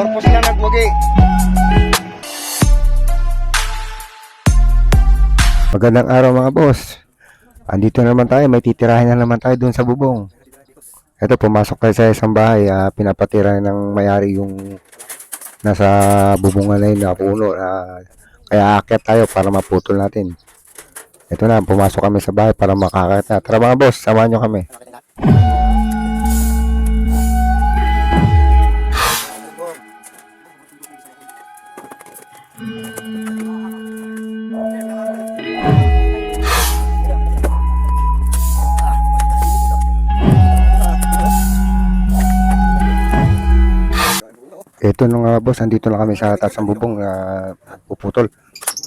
Korpo sila nagwagi. Magandang araw mga boss. Andito naman tayo, may titirahin na naman tayo doon sa bubong. Ito, pumasok tayo sa isang bahay, uh, pinapatira ng mayari yung nasa bubungan na yun puno. Uh, kaya aakyat tayo para maputol natin. Ito na, pumasok kami sa bahay para makakakita. Tara mga boss, samahan nyo kami. Ito na nga boss, andito na kami sa taas ng bubong na puputol.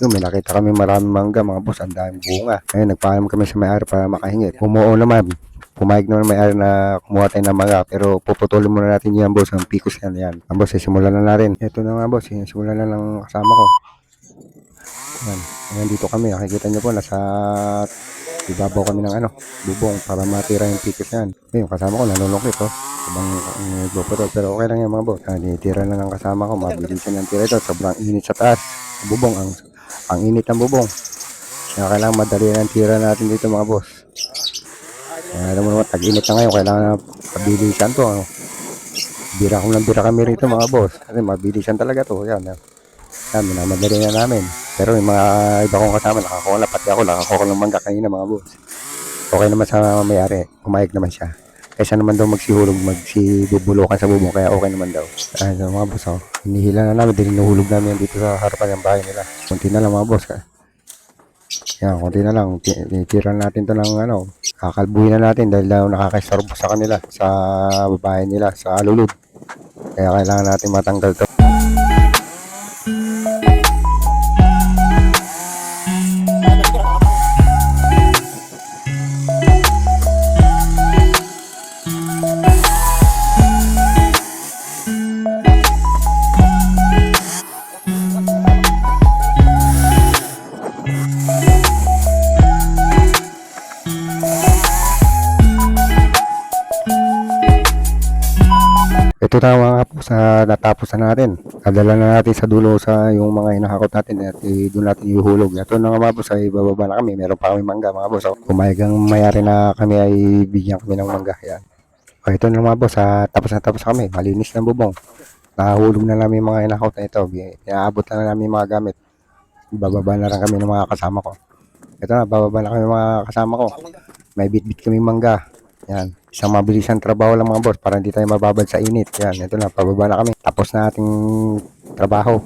Yung may nakita kami maraming mangga mga boss, ang daming bunga. Ngayon, nagpaalam kami sa may-ari para makahingi. Pumuo naman, pumayag naman may-ari na kumuha tayo ng mangga. Pero puputulin muna natin yan boss, ang pikos yan. yan. Ang boss, simulan na natin. Ito na nga boss, simulan na ng kasama ko. Yan, Ayan, dito kami, nakikita nyo po, nasa ibabaw kami ng ano, bubong para matira yung pikos yan. Ayun, kasama ko, nanunukit oh habang uh, nagpuputol. Pero okay lang yan mga boss. Ah, tira na ng kasama ko. Mabilisan ng tira ito. Sobrang init sa taas. Bubong. Ang, ang init ng bubong. Kaya kailangan madali ng tira natin dito mga boss. Kaya alam mo naman, tag-init na ngayon. Kailangan na mabilisan to. Ano. Bira ko lang bira kami rito mga boss. Kasi mabilisan talaga to. Yan. Yan, minamadali na namin. Pero yung mga iba kong kasama, nakakuha na. Pati ako, nakakuha ng mangga kanina mga boss. Okay naman sa may-ari. Kumayag naman siya. Kaysa naman daw magsihulog, magsibubulukan sa bubong, kaya okay naman daw. Ayun so, mga boss, oh. Hinihila na namin, dinuhulog namin dito sa harapan ng bahay nila. Kunti na lang mga boss, ha. Yan, kunti na lang. Ti- Titira natin to ng ano, kakalbuhin na natin dahil daw nakakaistorbo sa kanila, sa babae nila, sa alulod. Kaya kailangan natin matanggal to. Ito na po sa natapos na natin. Nadala na natin sa dulo sa yung mga inahakot natin at eh, doon natin ihulog. Ito na nga mga boss ay bababa na kami. Meron pa kami mangga mga boss. Oh. Kumayag ang mayari na kami ay bigyan kami ng mangga. Yan. O, ito na mga boss. ah, tapos na tapos kami. Malinis ng bubong. Nahulog na namin mga inahakot na ito. Inaabot na namin yung mga gamit. Bababa na rin kami ng mga kasama ko. Ito na, bababa na kami mga kasama ko. May bit-bit kami mangga. Yan. Isang mabilisang trabaho lang mga boss para hindi tayo mababad sa init. Yan. Ito na. Pababa na kami. Tapos na ating trabaho.